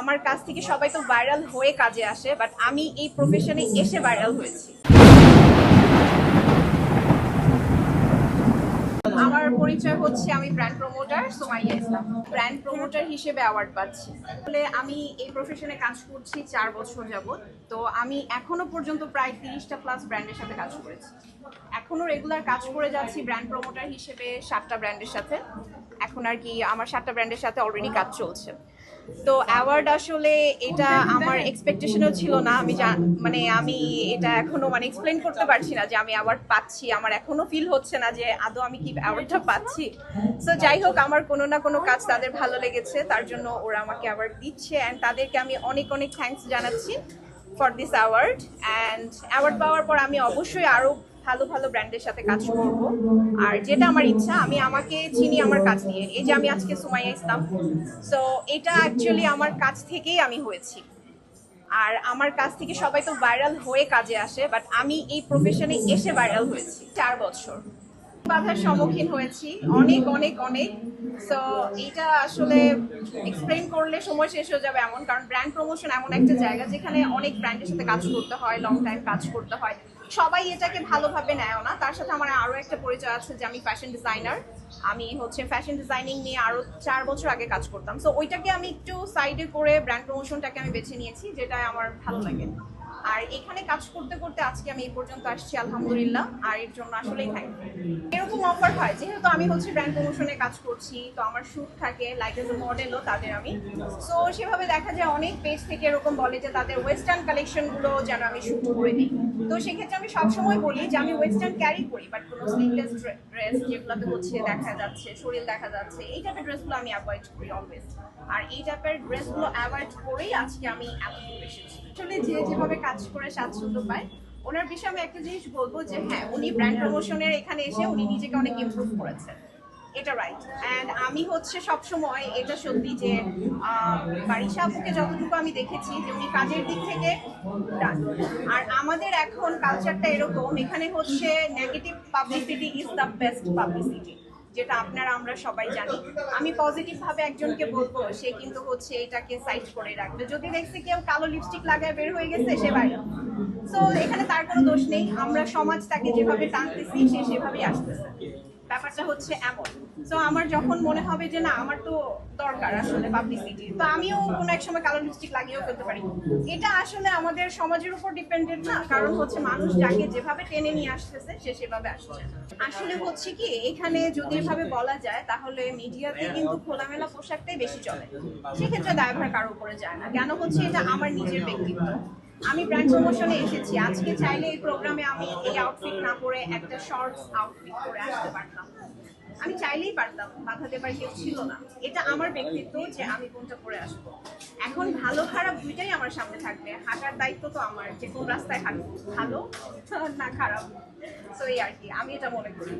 আমার কাছ থেকে সবাই তো ভাইরাল হয়ে কাজে আসে বাট আমি এই প্রফেশনে এসে ভাইরাল হয়েছি। আমার পরিচয় হচ্ছে আমি brand promoter Somaiya Islam. Brand promoter হিসেবে অ্যাওয়ার্ড পাচ্ছি। আসলে আমি এই প্রফেশনে কাজ করছি চার বছর যাবত তো আমি এখনও পর্যন্ত প্রায় তিরিশটা প্লাস ব্র্যান্ডের সাথে কাজ করেছি। এখনও রেগুলার কাজ করে যাচ্ছি ব্র্যান্ড প্রমোটার হিসেবে সাতটা ব্র্যান্ডের সাথে। এখন আর কি আমার সাতটা ব্র্যান্ডের সাথে অলরেডি কাজ চলছে। তো অ্যাওয়ার্ড আসলে এটা আমার এক্সপেকটেশনও ছিল না। আমি মানে আমি এটা এখনও মানে এক্সপ্লেন করতে পারছি না যে আমি অ্যাওয়ার্ড পাচ্ছি। আমার এখনও ফিল হচ্ছে না যে আদৌ আমি কি অ্যাওয়ার্ডটা পাচ্ছি। সো যাই হোক, আমার কোনো না কোনো কাজ তাদের ভালো লেগেছে। তার জন্য ওরা আমাকে অ্যাওয়ার্ড দিচ্ছে অ্যান্ড তাদেরকে আমি অনেক অনেক থ্যাঙ্কস জানাচ্ছি for this award and award পাওয়ার পর আমি অবশ্যই আরও ভালো ভালো ব্র্যান্ডের সাথে কাজ করব। আর যেটা আমার ইচ্ছা, আমি আমাকে চিনি আমার কাজ নিয়ে। এই যে আমি আজকে সুমাইয়া ইসলাম। সো এটা অ্যাকচুয়ালি আমার কাজ থেকেই আমি হয়েছি। আর আমার কাছ থেকে সবাই তো ভাইরাল হয়ে কাজে আসে বাট আমি এই প্রফেশনে এসে ভাইরাল হয়েছি চার বছর। বাধার সম্মুখীন হয়েছি, অনেক অনেক অনেক। সো এইটা আসলে এক্সপ্লেন করলে সময় শেষ হয়ে যাবে এমন, কারণ ব্র্যান্ড প্রমোশন এমন একটা জায়গা যেখানে অনেক ব্র্যান্ডের সাথে কাজ করতে হয় লং টাইম কাজ করতে হয়। সবাই এটাকে ভালোভাবে নেয় না। তার সাথে আমার আরও একটা পরিচয় আছে যে আমি ফ্যাশন ডিজাইনার আমি হচ্ছে ফ্যাশন ডিজাইনিং নিয়ে আরও চার বছর আগে কাজ করতাম। সো ওইটাকে আমি একটু সাইডে করে ব্র্যান্ড প্রমোশনটাকে আমি বেছে নিয়েছি যেটা আমার ভালো লাগে। আর এখানে কাজ করতে করতে আজকে আমি এই পর্যন্ত আসছি, আলহামদুলিল্লাহ। আর এর জন্য আসলেই থ্যাংক এরকম অফার হয়, যেহেতু আমি হচ্ছে ব্র্যান্ড প্রমোশনে কাজ করছি, তো আমার শ্যুট থাকে লাইক এজ এ মডেলও তাদের আমি। সো সেভাবে দেখা যায় অনেক পেজ থেকে এরকম বলে যে তাদের ওয়েস্টার্ন কালেকশনগুলো যেন আমি শ্যুট করে দিই। তো সেক্ষেত্রে আমি সবসময় বলি যে আমি ওয়েস্টার্ন ক্যারি করি বাট কোনো স্লিভলেস ড্রেস যেগুলোতে হচ্ছে দেখা যাচ্ছে, শরীর দেখা যাচ্ছে, এই টাইপের ড্রেসগুলো আমি অ্যাভয়েড করি অলওয়েজ আর এই টাইপের ড্রেসগুলো অ্যাভয়েড করেই আজকে আমি এত এসেছি। আসলে যে যেভাবে কাজ করে স্বাচ্ছন্দ্য পায়। ওনার বিষয়ে আমি একটা জিনিস বলব যে হ্যাঁ উনি ব্র্যান্ড প্রমোশনের এখানে এসে উনি নিজেকে অনেক ইমপ্রুভ করেছেন। এটা রাইট অ্যান্ড আমি হচ্ছে সবসময় এটা সত্যি যে বারিশা আপুকে যতটুকু আমি দেখেছি যে, উনি কাজের দিক থেকে আর আমাদের এখন কালচারটা এরকম, এখানে হচ্ছে negative publicity is the best publicity যেটা আপনারা, আমরা সবাই জানি। আমি পজিটিভ ভাবে একজনকে বলব, সে কিন্তু হচ্ছে এটাকে সাইড করে রাখবে। যদি দেখছি কেউ কালো লিপস্টিক লাগায় বের হয়ে গেছে, সে বাইরে সো এখানে তার কোনো দোষ নেই। আমরা সমাজ তাকে যেভাবে টানতেছি, সে সেভাবেই আসতেছে। ব্যাপারটা হচ্ছে এমন। সো আমার যখন মনে হবে যে না, আমার তো দরকার আসলে পাবলিসিটি তো আমিও কোনো এক সময় কালো লিপস্টিক লাগিয়েও ফেলতে পারি। এটা আসলে আমাদের সমাজের উপর ডিপেন্ডেন্ট না, কারণ হচ্ছে মানুষ যাকে যেভাবে টেনে নিয়ে আসতেছে, সে সেভাবে আসছে। আসলে হচ্ছে কি, এখানে যদি এভাবে বলা যায়, তাহলে মিডিয়াতে কিন্তু খোলামেলা পোশাকটাই বেশি চলে। সেক্ষেত্রে দায়ভার কারও উপরে যায় না। কেন হচ্ছে এটা আমার নিজের ব্যক্তিত্ব। আমি ব্র্যান্ড প্রমোশনে এসেছি। আজকে চাইলে এই প্রোগ্রামে আমি এই আউটফিট না পরে একটা শর্টস আউটফিট পরে আসতে পারতাম। আমি চাইলেই পারতাম, বাধা দেবার কেউ ছিল না। এটা আমার ব্যক্তিত্ব যে আমি কোনটা পরে আসব। এখন ভালো খারাপ দুইটাই আমার সামনে থাকবে। হাঁটার দায়িত্ব তো আমার, যে কোন রাস্তায় হাঁটবো ভালো, না খারাপ। তো এই আর কি, আমি এটা মনে করি।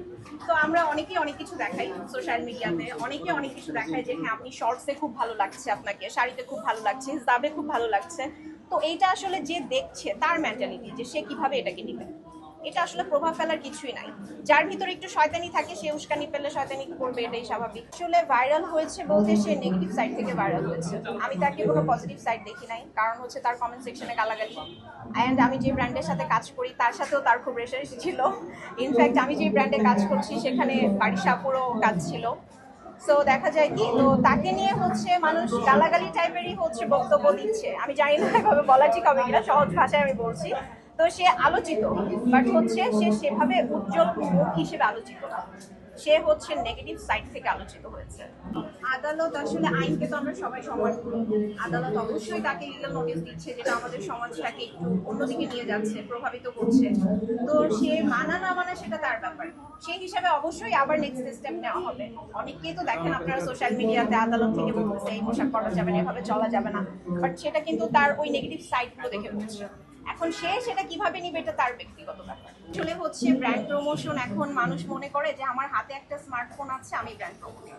তো আমরা অনেকেই অনেক কিছু দেখাই সোশ্যাল মিডিয়াতে অনেকে অনেক কিছু দেখায় যে হ্যাঁ আপনি শর্টসে খুব ভালো লাগছে আপনাকে, শাড়িতে খুব ভালো লাগছে হিসাবে খুব ভালো লাগছে। তো এইটা আসলে যে দেখছে, তার মেন্টালিটি যে সে কীভাবে এটাকে নিবে। এটা আসলে প্রভাব ফেলার কিছুই নাই। যার ভিতরে একটু শয়তানি থাকে, সে উস্কানি পেলে শয়তানি করবে, এটাই স্বাভাবিক। আসলে ভাইরাল হয়েছে বলতে সে নেগেটিভ সাইড থেকে ভাইরাল হয়েছে। আমি তাকে কোনো পজিটিভ সাইড দেখি নাই, কারণ হচ্ছে তার কমেন্ট সেকশনে গালাগালি। অ্যান্ড আমি যে ব্র্যান্ডের সাথে কাজ করি, তার সাথেও তার খুব রেশারেশি ছিল। ইনফ্যাক্ট আমি যে ব্র্যান্ডে কাজ করছি, সেখানে বাড়ির সাপুরও কাজ ছিল। সো দেখা যায় কি, তো তাকে নিয়ে হচ্ছে মানুষ গালাগালি টাইপেরই হচ্ছে বক্তব্য দিচ্ছে। আমি জানি না এভাবে বলা ঠিক হবে কিনা, সহজ ভাষায় আমি বলছি। তো সে আলোচিত বাট হচ্ছে সে সেভাবে উজ্জ্বল মুখ হিসেবে আলোচিত না। সে হচ্ছে নেগেটিভ সাইড থেকে আলোচিত হয়েছে। আদালত আসলে আইনকে তো আমরা সবাই সমান করি। আদালত অবশ্যই তাকে লিগাল নোটিশ দিচ্ছে, যেটা আমাদের সমাজটাকে একটু অন্যদিকে নিয়ে যাচ্ছে, প্রভাবিত করছে। তো সে মানা না মানা সেটা তার ব্যাপার। সেই হিসাবে অবশ্যই আবার নেক্সট স্টেপ নেওয়া হবে। অনেকেই তো দেখেন আপনারা সোশ্যাল মিডিয়াতে আদালত থেকে বলতেছে এই পোশাক পরা যাবে না এভাবে চলা যাবে না। বাট সেটা কিন্তু তার ওই নেগেটিভ সাইডগুলো দেখে বলছে এখন সে সেটা কীভাবে নিবে এটা তার ব্যক্তিগত ব্যাপার। আসলে হচ্ছে ব্র্যান্ড প্রমোশন এখন মানুষ মনে করে যে আমার হাতে একটা স্মার্টফোন আছে, আমি brand promoter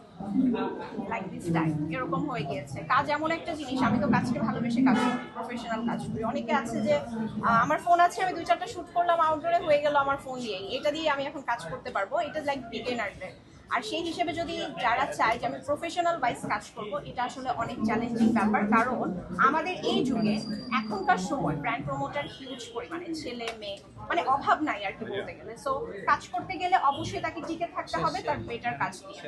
like this time এরকম হয়ে গিয়েছে। কাজ এমন একটা জিনিস, আমি তো কাজকে ভালোবেসে কাজ করি প্রফেশনাল কাজ করি। অনেকে আছে যে আমার ফোন আছে, আমি দুই চারটা শুট করলাম আউটডোরে হয়ে গেল, আমার ফোন দিয়েই এটা দিয়ে আমি এখন কাজ করতে পারব। এটা লাইক বিগিনারদের আর সেই হিসেবে যদি যারা চায় যে আমি প্রফেশনাল ওয়াইজ কাজ করব এটা আসলে অনেক চ্যালেঞ্জিং ব্যাপার। কারণ আমাদের এই যুগে এখনকার সময় ব্র্যান্ড প্রমোটার হিউজ পরিমাণে ছেলে মেয়ে মানে অভাব নাই আর কি বলতে গেলে। সো কাজ করতে গেলে অবশ্যই তাকে টিকে থাকতে হবে তার বেটার কাজ দিয়ে